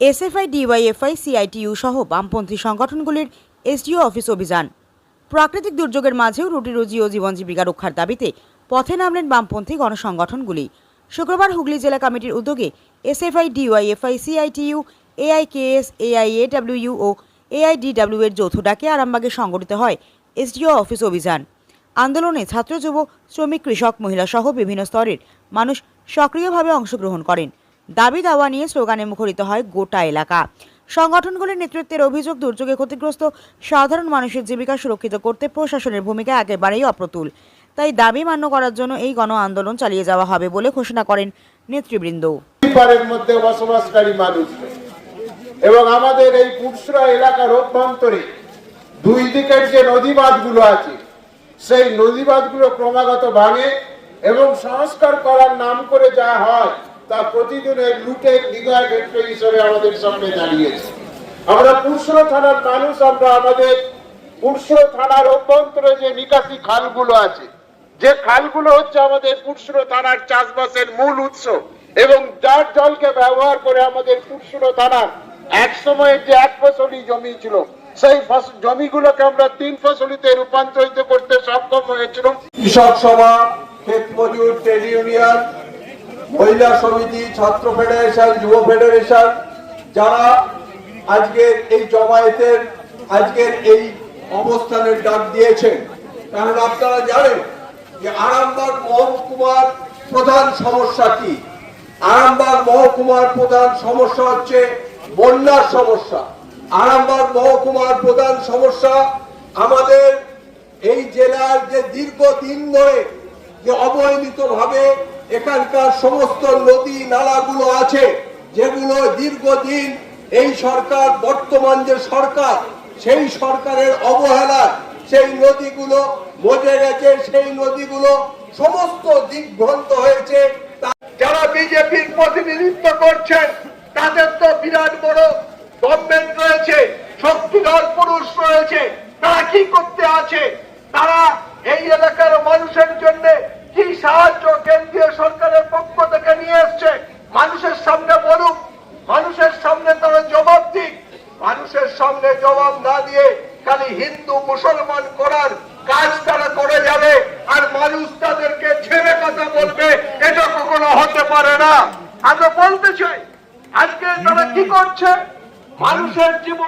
SFI DYFI CITU সহ বামপন্থী সংগঠনগুলির এসডিও অফিস অভিযান। প্রাকৃতিক দুর্যোগের মাঝেও রুটি রুজি ও জীবন জীবিকা রক্ষার দাবিতে পথে নামলেন বামপন্থী গণসংগঠনগুলি। শুক্রবার হুগলি জেলা কমিটির উদ্যোগে SFI DYFI CITU AIKS, AIAW ও এআইডিডব্লিউ এর যৌথ ডাকে আরামবাগে সংগঠিত হয় এসডিও অফিস অভিযান। আন্দোলনে ছাত্র, যুব, শ্রমিক, কৃষক, মহিলা সহ বিভিন্ন স্তরের মানুষ সক্রিয়ভাবে অংশগ্রহণ করেন। দাবি দাওয়া নিয়ে স্লোগানে মুখরিত হয় গোটা এলাকা। সংগঠনগুলির নেতৃত্বের অভিযোগ দুর্যোগে ক্ষতিগ্রস্ত সাধারণ মানুষের জীবিকা সুরক্ষিত করতে প্রশাসনের ভূমিকা একেবারেই অপ্রতুল। তাই দাবি মান্য করার জন্য এই গণ আন্দোলন চালিয়ে যাওয়া হবে বলে ঘোষণা করেন নেতৃবৃন্দ। এবং আমাদের এই পুরসুরা এলাকার অভ্যন্তরে দুই দিকের যে নদীবাঁধগুলো আছে, সেই নদীবাঁধগুলো ক্রমাগত ভাঙে এবং সংস্কার করার নাম করে যা হয় তা প্রতিদিনের লুটের নিগার ক্ষেত্র হিসেবে আমাদের সামনে দাঁড়িয়েছে। আমরা পুরসুরা থানার মানুষ, আমরা আমাদের পুরসুরা থানার অভ্যন্তরে যে নিকাশি খালগুলো আছে, যে খালগুলো হচ্ছে আমাদের পুরসুরা থানার চাষবাসের মূল উৎস এবং যার জলকে ব্যবহার করে আমাদের পুরসুরা থানার এক সময়ের যে এক ফসলি জমি ছিল, সেই জমিগুলোকে আমরা তিন ফসলিতে রূপান্তরিত করতে সক্ষম হয়েছিলাম। কৃষক সভা, ক্ষেত মজুর ট্রেড ইউনিয়ন মহিলা সমিতি, ছাত্র ফেডারেশন, যুব ফেডারেশন, যারা আজকের এই জমায়েতের, আজকের এই অবস্থানের ডাক দিয়েছেন। কারণ আপনারা জানেন যে আরামবাগ মহকুমার প্রধান সমস্যা কি? আরামবাগ মহকুমার প্রধান সমস্যা হচ্ছে বন্যার সমস্যা। আরামবাগ মহকুমার প্রধান সমস্যা আমাদের এই জেলার যে দীর্ঘদিন ধরে যে অবহেলিত ভাবে এখানকার সমস্ত নদী নালাগুলো আছে, যেগুলো দীর্ঘদিন এই সরকার, বর্তমান যে সরকার, সেই সরকারের অবহেলা, সেই নদীগুলো মজে গেছে, সেই নদীগুলো সমস্ত দিগ্ভ্রান্ত হয়েছে। যারা বিজেপির প্রতিনিধিত্ব করছেন, তাদের তো বিরাট বড় গভর্নমেন্ট রয়েছে, শক্তিধর পুরুষ রয়েছে, তারা কি করতে আছে? তারা এই এলাকার মানুষের জন্য কি সাহায্য কেন্দ্রীয় সরকারের পক্ষ থেকে নিয়ে এসছে মানুষের সামনে বলুক মানুষের সামনে তারা জবাব দিক সামনে জবাব না দিয়ে খালি হিন্দু মুসলমান করার কাজ তারা করে যাবে, আর মানুষ তাদেরকে ছেড়ে কথা বলবে, এটা কখনো হতে পারে না। আমরা বলতে চাই, আজকে তারা কি করছে? মানুষের জীবন